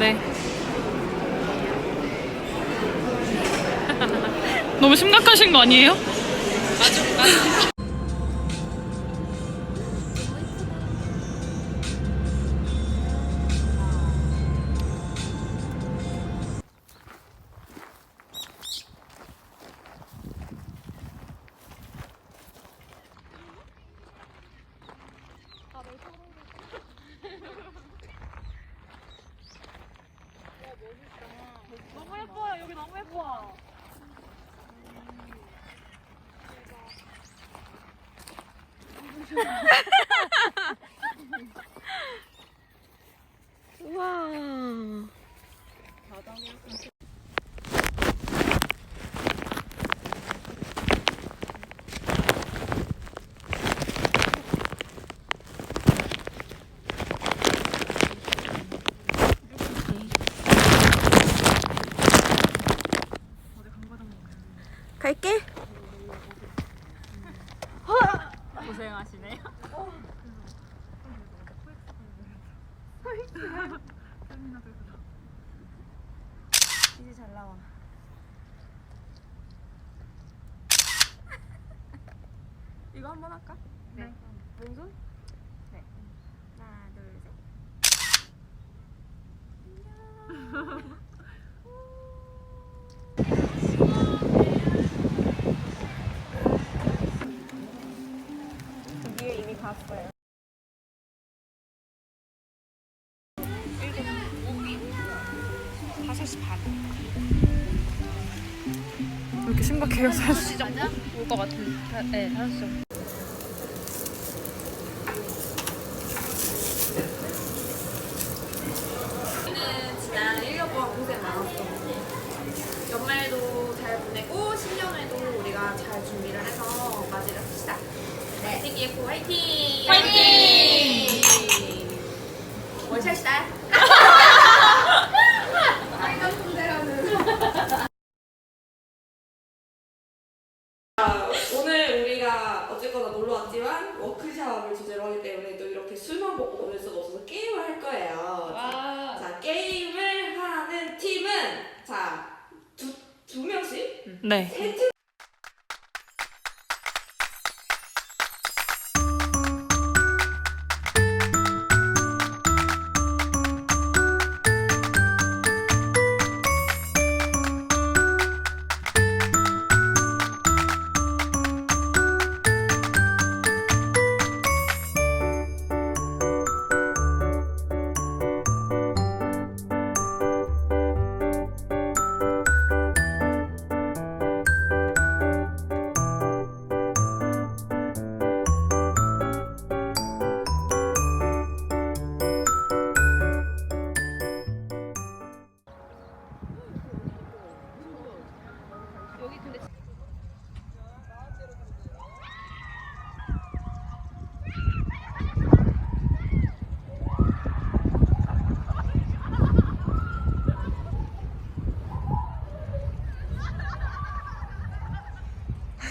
네. 너무 심각하신 거 아니에요? 너무 너무 예뻐. 우와. 갈게. 고생하시네요. 이제 잘 나와. 이거 한번 할까? 네. 왼손? 네. 하나, 둘, 셋. 그 위에 이미 갔어요. 다섯 시 반. 왜 이렇게 심각해요, 사실? 올것 같은. 네, 다섯 시정도. 지난 1년 동안 고생 많았어. 연말도 잘 보내고 신년에도 우리가 잘 준비를 해서 맞이를 합시다. 네. 생기에코 화이팅! 화이팅! 월차시다. 오늘 우리가 어쨌거나 놀러 왔지만 워크숍을 주제로 하기 때문에 또 이렇게 술만 먹고 오늘 수가 없어서 게임을 할 거예요. 자, 게임을 하는 팀은 자, 두, 두 명씩 네. 세 팀.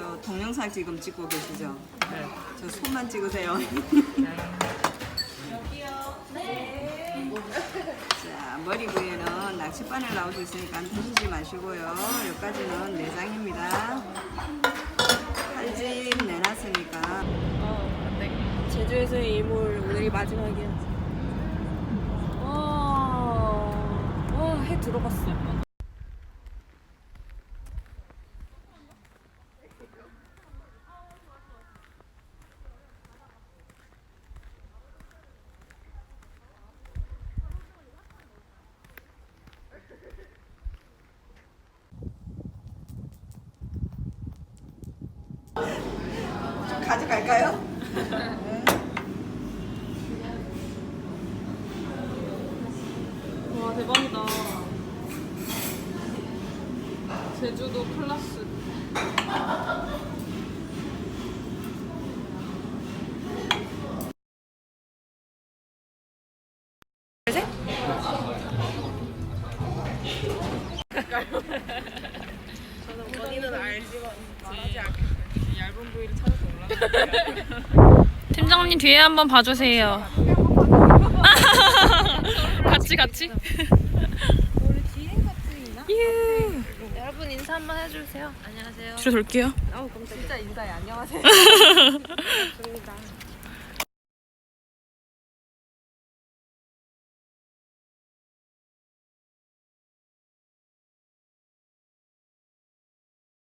저 동영상 지금 찍고 계시죠? 네. 저 손만 찍으세요. 자, 머리 위에는 낚싯바늘 나올 수 있으니까 드시지 마시고요. 여기까지는 내장입니다. 칼집 내놨으니까. 제주에서의 일몰 오늘이 마지막이야. 와, 와, 해 들어갔어. 가져갈까요? 와 대박이다. 제주도 클라스. 뒤에 한번 봐주세요. 같이 같이. 유. 여러분 인사 한번 해주세요. 안녕하세요. 뒤로 돌게요. 진짜 인사해. 안녕하세요.